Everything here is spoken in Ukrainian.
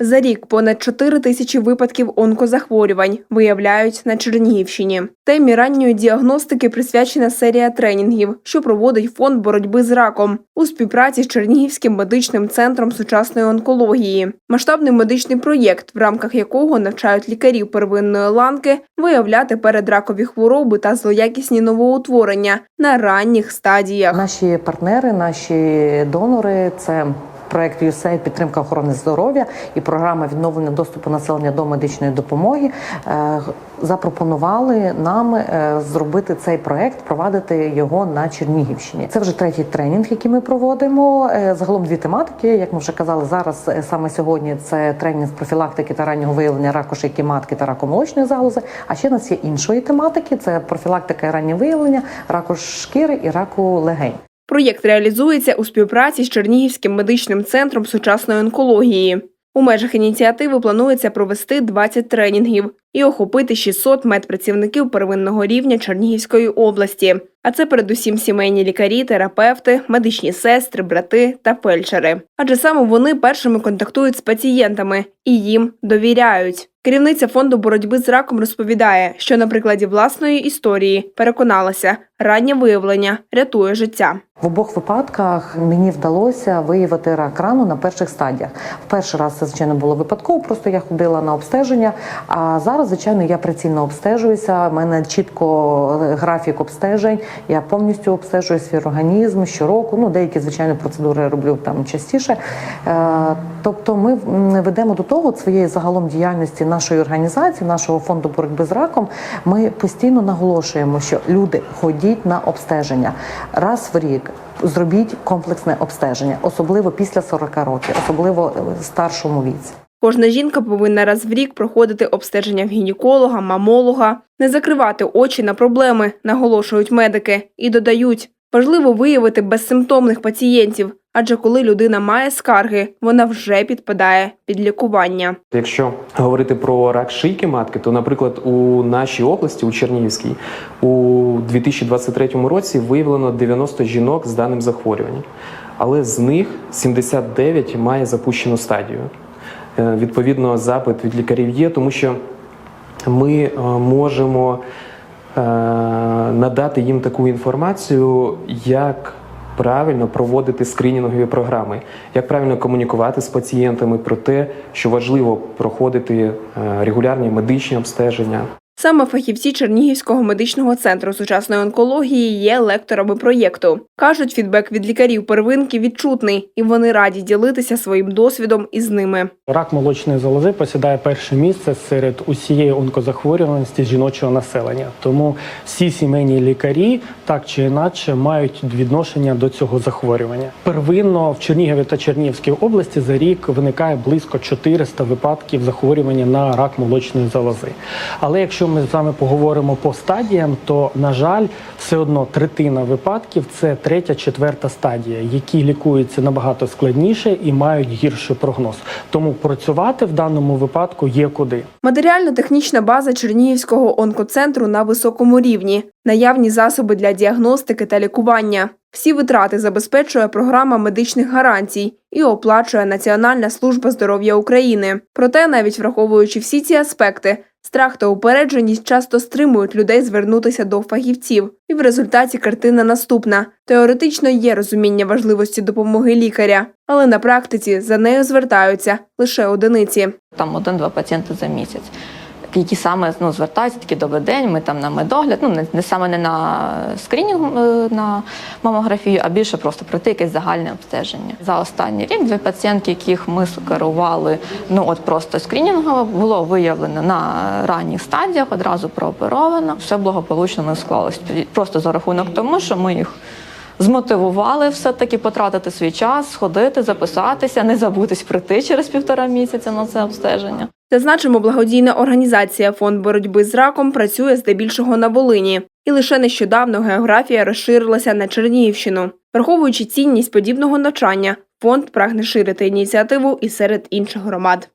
За рік понад 4 тисячі випадків онкозахворювань виявляють на Чернігівщині. Темі ранньої діагностики присвячена серія тренінгів, що проводить фонд боротьби з раком у співпраці з Чернігівським медичним центром сучасної онкології. Масштабний медичний проєкт, в рамках якого навчають лікарів первинної ланки виявляти передракові хвороби та злоякісні новоутворення на ранніх стадіях. Наші партнери, наші донори це. Проект USAID підтримка охорони здоров'я і програма відновлення доступу населення до медичної допомоги е, запропонували нам е, зробити цей проект, провадити його на Чернігівщині. Це вже третій тренінг, який ми проводимо. Е, Загалом дві тематики. Як ми вже казали, зараз саме сьогодні це тренінг з профілактики та раннього виявлення раку шийки матки та раку молочної залози. А ще в нас є іншої тематики: це профілактика і раннє виявлення раку шкіри і раку легень. Проєкт реалізується у співпраці з Чернігівським медичним центром сучасної онкології. У межах ініціативи планується провести 20 тренінгів і охопити 600 медпрацівників первинного рівня Чернігівської області. А це передусім сімейні лікарі, терапевти, медичні сестри, брати та фельдшери. Адже саме вони першими контактують з пацієнтами і їм довіряють. Керівниця фонду боротьби з раком розповідає, що на прикладі власної історії переконалася, раннє виявлення рятує життя. В обох випадках мені вдалося виявити рак рану на перших стадіях. В перший раз це звичайно було випадково, просто я ходила на обстеження. А зараз, звичайно, я прицільно обстежуюся. У мене чітко графік обстежень. Я повністю обстежую свій організм щороку. Ну деякі звичайно процедури я роблю там частіше. Е, Тобто, ми ведемо до того своєї загалом діяльності нашої організації, нашого фонду боротьби з раком. Ми постійно наголошуємо, що люди ходіть на обстеження раз в рік. Зробіть комплексне обстеження, особливо після 40 років, особливо в старшому віці. Кожна жінка повинна раз в рік проходити обстеження в гінеколога, мамолога, не закривати очі на проблеми, наголошують медики, і додають, важливо виявити безсимптомних пацієнтів, адже коли людина має скарги, вона вже підпадає під лікування. Якщо говорити про рак шийки матки, то, наприклад, у нашій області, у Чернігівській, у 2023 році виявлено 90 жінок з даним захворюванням, але з них 79 має запущену стадію. Е, Відповідно, запит від лікарів є, тому що ми е, можемо е, надати їм таку інформацію, як правильно проводити скринінгові програми, як правильно комунікувати з пацієнтами про те, що важливо проходити е, регулярні медичні обстеження. Саме фахівці Чернігівського медичного центру сучасної онкології є лекторами проєкту. Кажуть, фідбек від лікарів первинки відчутний, і вони раді ділитися своїм досвідом із ними. Рак молочної залози посідає перше місце серед усієї онкозахворюваності жіночого населення. Тому всі сімейні лікарі так чи інакше мають відношення до цього захворювання. Первинно в Чернігові та Чернігівській області за рік виникає близько 400 випадків захворювання на рак молочної залози. Але якщо ми з вами поговоримо по стадіям, то на жаль, все одно третина випадків це третя, четверта стадія, які лікуються набагато складніше і мають гірший прогноз. Тому працювати в даному випадку є куди. Матеріально-технічна база Чернігівського онкоцентру на високому рівні, наявні засоби для діагностики та лікування. Всі витрати забезпечує програма медичних гарантій і оплачує Національна служба здоров'я України. Проте, навіть враховуючи всі ці аспекти, страх та упередженість часто стримують людей звернутися до фахівців. І в результаті картина наступна: теоретично є розуміння важливості допомоги лікаря, але на практиці за нею звертаються лише одиниці. там один-два пацієнти за місяць. Які саме ну, звертаються, такі добрий день, ми там на медогляд, ну не, не саме не на скринінг е, на мамографію, а більше просто пройти якесь загальне обстеження. За останній рік дві пацієнтки, яких ми скерували, ну от просто скринінгово, було виявлено на ранніх стадіях, одразу прооперовано. Все благополучно не склалось. Просто за рахунок тому, що ми їх змотивували все-таки потратити свій час, сходити, записатися, не забутись прийти через півтора місяця на це обстеження. Зазначимо, благодійна організація Фонд боротьби з раком працює здебільшого на Волині, і лише нещодавно географія розширилася на Чернігівщину. Враховуючи цінність подібного навчання, фонд прагне ширити ініціативу і серед інших громад.